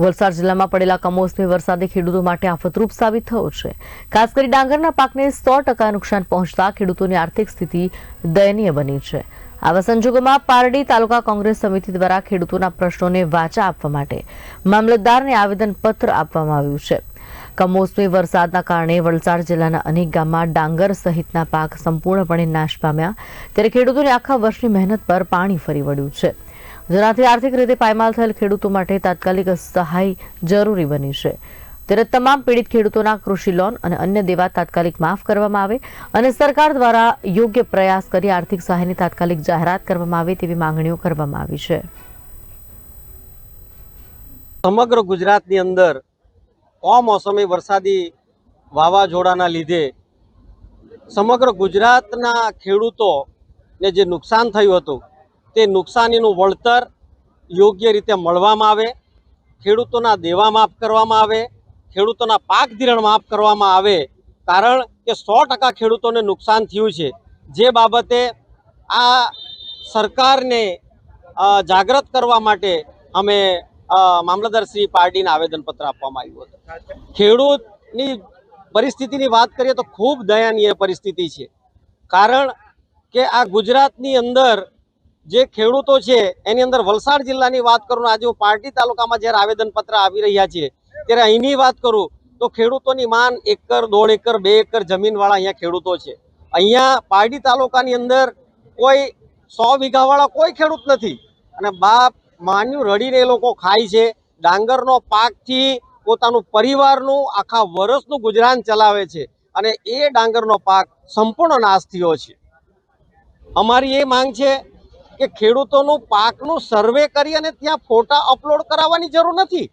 વલસાડ જિલ્લામાં પડેલા કમોસમી વરસાદે ખેડૂતો માટે આફતરૂપ સાબિત થયો છે. ખાસ કરી ડાંગરના પાકને સો ટકા નુકસાન પહોંચતા ખેડૂતોની આર્થિક સ્થિતિ દયનીય બની છે. આવા સંજોગોમાં પારડી તાલુકા કોંગ્રેસ સમિતિ દ્વારા ખેડૂતોના પ્રશ્નોને વાચા આપવા માટે મામલતદારને આવેદનપત્ર આપવામાં આવ્યું છે. કમોસમી વરસાદના કારણે વલસાડ જિલ્લાના અનેક ગામમાં ડાંગર સહિતના પાક સંપૂર્ણપણે નાશ પામ્યા. ત્યારે ખેડૂતોની આખા વર્ષની મહેનત પર પાણી ફરી વળ્યું છે. જેનાથી આર્થિક રીતે પાયમાલ થયેલ ખેડૂતો માટે તાત્કાલિક સહાય જરૂરી બની છે. ત્યારે તમામ પીડિત ખેડૂતોના કૃષિ લોન અને અન્ય દેવા તાત્કાલિક માફ કરવામાં આવે અને સરકાર દ્વારા યોગ્ય પ્રયાસ કરી આર્થિક સહાયની તાત્કાલિક જાહેરાત કરવામાં આવે તેવી માંગણીઓ કરવામાં આવી છે. સમગ્ર ગુજરાતની અંદર કમોસમી વરસાદી વાવાઝોડાના લીધે સમગ્ર ગુજરાતના ખેડૂતોને જે નુકસાન થયું હતું તે નુકસાનીનું વળતર યોગ્ય રીતે મળવામાં આવે, ખેડૂતોના દેવા માફ કરવામાં આવે, ખેડૂતોના પાક ધિરણ માફ કરવામાં આવે, કારણ કે સો ટકા ખેડૂતોને નુકસાન થયું છે. જે બાબતે આ સરકારને જાગૃત કરવા માટે અમે મામલતદાર શ્રી પાર્ટીને આવેદનપત્ર આપવામાં આવ્યું હતું. ખેડૂતની પરિસ્થિતિની વાત કરીએ તો ખૂબ દયનીય પરિસ્થિતિ છે. કારણ કે આ ગુજરાતની અંદર જે ખેડૂતો છે, એની અંદર વલસાડ જિલ્લાની વાત કરું, આજે હું પાર્ટી તાલુકામાં જ્યારે આવેદનપત્ર આવી રહ્યા છીએ ત્યારે અહીંની વાત કરું, તો ખેડૂતોની માન એકર, દોઢ એકર, બે એકર જમીનવાળા અહીંયા ખેડૂતો છે. અહીંયા પારડી તાલુકાની અંદર કોઈ સો વીઘાવાળા કોઈ ખેડૂત નથી. અને બાપ માન્યું રડીને એ લોકો ખાય છે, ડાંગરનો પાકથી પોતાનું પરિવારનું આખા વર્ષનું ગુજરાન ચલાવે છે, અને એ ડાંગરનો પાક સંપૂર્ણ નાશ થયો છે. અમારી એ માંગ છે કે ખેડૂતોનું પાકનું સર્વે કરી અને ત્યાં ફોટા અપલોડ કરાવવાની જરૂર નથી.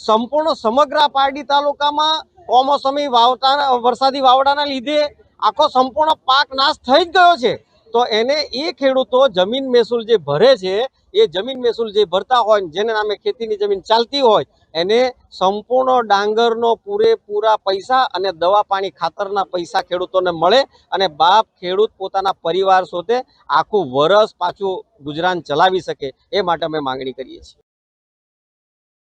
સંપૂર્ણ સમગ્ર પારડી તાલુકામાં કમોસમી વાવટા વરસાદી વાવડાના લીધે આખો સંપૂર્ણ પાક નાશ થઈ જ ગયો છે. તો એને એ ખેડૂતો જમીન મહેસૂલ જે ભરે છે, એ જમીન મહેસૂલ જે ભરતા હોય જેને નામે ખેતીની જમીન ચાલતી હોય, એને સંપૂર્ણ ડાંગરનો પૂરેપૂરા પૈસા અને દવા પાણી ખાતરના પૈસા ખેડૂતોને મળે અને બાપ ખેડૂત પોતાના પરિવાર સાથે આખું વરસ પાછું ગુજરાન ચલાવી શકે, એ માટે અમે માંગણી કરીએ છીએ.